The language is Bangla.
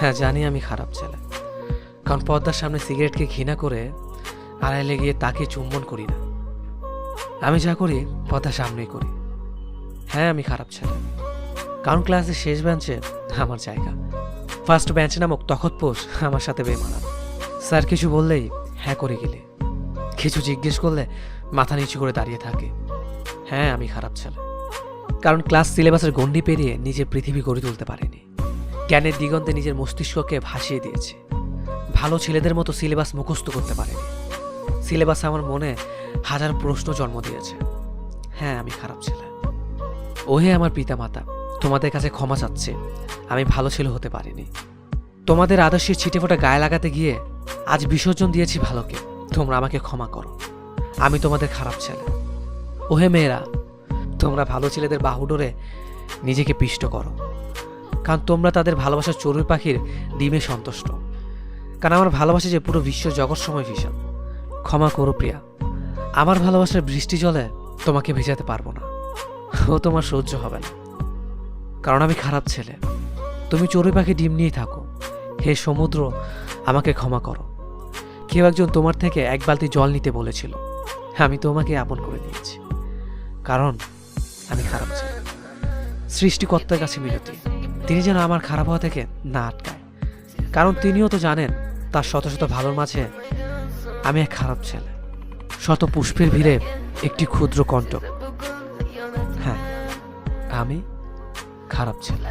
হ্যাঁ জানি আমি খারাপ ছেলে। কারণ পর্দার সামনে সিগারেটকে ঘৃণা করে আড়াইলে গিয়ে তাকে চুম্বন করি না। আমি যা করি পর্দার সামনেই করি। হ্যাঁ আমি খারাপ ছেলে। কারণ ক্লাসের শেষ বেঞ্চে আমার জায়গা। ফার্স্ট বেঞ্চ নামক তখতপোষ আমার সাথে বেমানান স্যার কিছু বললেই হ্যাঁ করে গেলে। কিছু জিজ্ঞেস করলে মাথা নিচু করে দাঁড়িয়ে থাকে। হ্যাঁ আমি খারাপ ছেলে। কারণ ক্লাস সিলেবাসের গণ্ডি পেরিয়ে নিজের পৃথিবী গড়ে তুলতে পারেনি। জ্ঞানের দিগন্তে নিজের মস্তিষ্ককে ভাসিয়ে দিয়েছে। ভালো ছেলেদের মতো সিলেবাস মুখস্থ করতে পারেনি। সিলেবাস আমার মনে হাজার প্রশ্ন জন্ম দিয়েছে। হ্যাঁ আমি খারাপ ছেলে। ওহে আমার পিতামাতা, তোমাদের কাছে ক্ষমা চাচ্ছে। আমি ভালো ছেলে হতে পারিনি। তোমাদের আদর্শের ছিটে ফোটা গায়ে লাগাতে গিয়ে আজ বিসর্জন দিয়েছি ভালোকে। তোমরা আমাকে ক্ষমা করো। আমি তোমাদের খারাপ ছেলে। ওহে মেয়েরা, তোমরা ভালো ছেলেদের বাহুডোরে নিজেকে পিষ্ট করো। কারণ তোমরা তাদের ভালোবাসার চড়ুই পাখির ডিমে সন্তুষ্ট। কারণ আমার ভালোবাসা যে পুরো বিশ্ব জগৎ সময় ভীষণ ক্ষমা করো প্রিয়া। আমার ভালোবাসার বৃষ্টি জলে তোমাকে ভেজাতে পারব না। ও তোমার সহ্য হবে না। কারণ আমি খারাপ ছেলে। তুমি চড়ুই পাখি ডিম নিয়ে থাকো। হে সমুদ্র, আমাকে ক্ষমা করো। কেউ একজন তোমার থেকে এক বালতি জল নিতে বলেছিল। আমি তোমাকে আপন করে নিয়েছি কারণ আমি খারাপ ছেলে। সৃষ্টিকর্তার কাছে মিনতি তিনি যেন আমার খারাপ হওয়া থেকে না আটকায়। কারণ তিনিও তো জানেন, তার শত শত ভালোর মাঝে আমি এক খারাপ ছেলে। শত পুষ্পের ভিড়ে একটি ক্ষুদ্র কণ্ঠ হ্যাঁ আমি খারাপ ছেলে।